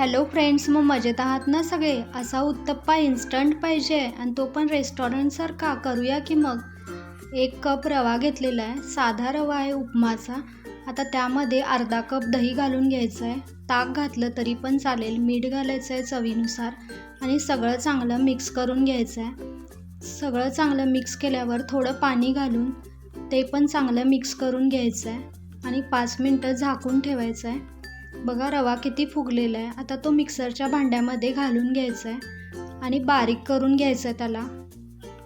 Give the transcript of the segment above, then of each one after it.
Hello friends मग मजेत आहात ना सगळे? असा उत्तप्पा इन्स्टंट पाहिजे आणि तो पण रेस्टॉरंटसारखा करूया की मग? एक कप रवा घेतलेला आहे. साधा रवा आहे उपमाचा. आता त्यामध्ये अर्धा कप दही घालून घ्यायचं आहे. ताक घातलं तरी पण चालेल. मीठ घालायचं आहे चवीनुसार. आणि सगळं चांगलं मिक्स करून घ्यायचं आहे. सगळं चांगलं मिक्स केल्यावर थोडं पाणी घालून ते पण चांगलं मिक्स करून घ्यायचं आहे. आणि पाच मिनटं झाकून ठेवायचं आहे. बघा रवा किती फुगलेला आहे आता तो मिक्सरच्या भांड्यामध्ये घालून घ्यायचा आहे आणि बारीक करून घ्यायचं आहे त्याला.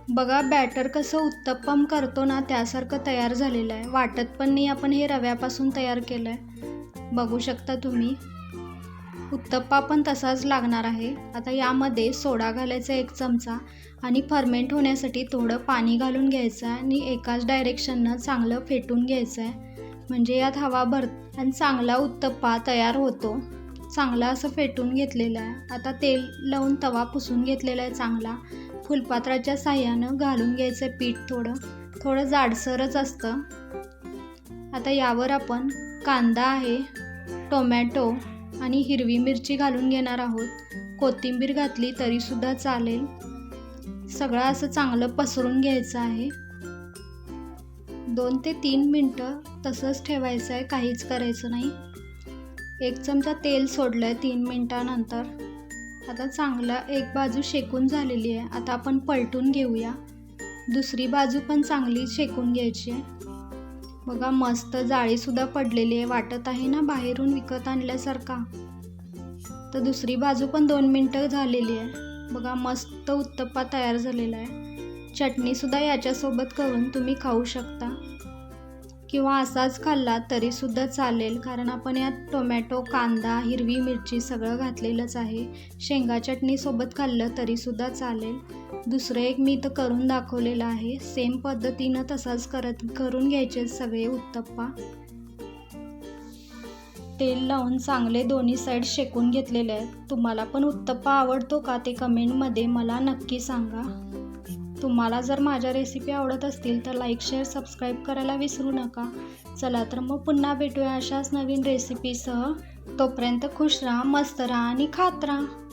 बघा बॅटर कसं उत्तप्पम करतो ना त्यासारखं तयार झालेलं आहे. वाटत पण नाही आपण हे रव्यापासून तयार केलं आहे बघू शकता तुम्ही. उत्तप्पा पण तसाच लागणार आहे. आता यामध्ये सोडा घालायचा एक चमचा आणि फर्मेंट होण्यासाठी थोडं पाणी घालून घ्यायचं आहे आणि एकाच डायरेक्शननं चांगलं फेटून घ्यायचं आहे म्हणजे यात हवा भर आणि चांगला उत्तप्पा तयार होतो. चांगला असं फेटून घेतलेलं आहे. आता तेल लावून तवा पुसून घेतलेला आहे चांगला. फुलपात्राच्या साह्यानं घालून घ्यायचं आहे पीठ थोडं. थोडं जाडसरच असतं. आता यावर आपण कांदा आहे टोमॅटो आणि हिरवी मिरची घालून घेणार आहोत. कोथिंबीर घातली तरीसुद्धा चालेल. सगळं असं चांगलं पसरून घ्यायचं आहे. दोन ते तीन मिनटं तसंच ठेवायचं आहे काहीच करायचं नाही. एक चमचा तेल सोडलं आहे तीन मिनटानंतर. आता चांगलं एक बाजू शेकून झालेली आहे आता आपण पलटून घेऊया. दुसरी बाजू पण चांगली शेकून घ्यायची आहे. बघा मस्त जाळीसुद्धा पडलेली आहे वाटत आहे ना बाहेरून विकत आणल्यासारखा. तर दुसरी बाजू पण दोन मिनटं झालेली आहे. बघा मस्त उत्तप्पा तयार झालेला आहे. चटणीसुद्धा याच्यासोबत करून तुम्ही खाऊ शकता. किंवा असाच खाल्ला तरीसुद्धा चालेल. कारण आपण यात टोमॅटो कांदा हिरवी मिरची सगळं घातलेलंच आहे. शेंगा चटणीसोबत खाल्लं तरीसुद्धा चालेल. दुसरं एक मी तर करून दाखवलेलं आहे. सेम पद्धतीनं तसाच करत करून घ्यायचे सगळे उत्तप्पा. तेल लावून चांगले दोन्ही साईड शेकून घेतलेले आहेत. तुम्हाला पण उत्तप्पा आवडतो का ते कमेंटमध्ये मला नक्की सांगा. तुम्हाला जर माझ्या रेसिपी आवडत असतील तर लाईक शेअर सबस्क्राईब करायला विसरू नका. चला तर मग पुन्हा भेटूया अशाच नवीन रेसिपीसह तोपर्यंत खुश राहा मस्त राहा आणि खात राहा.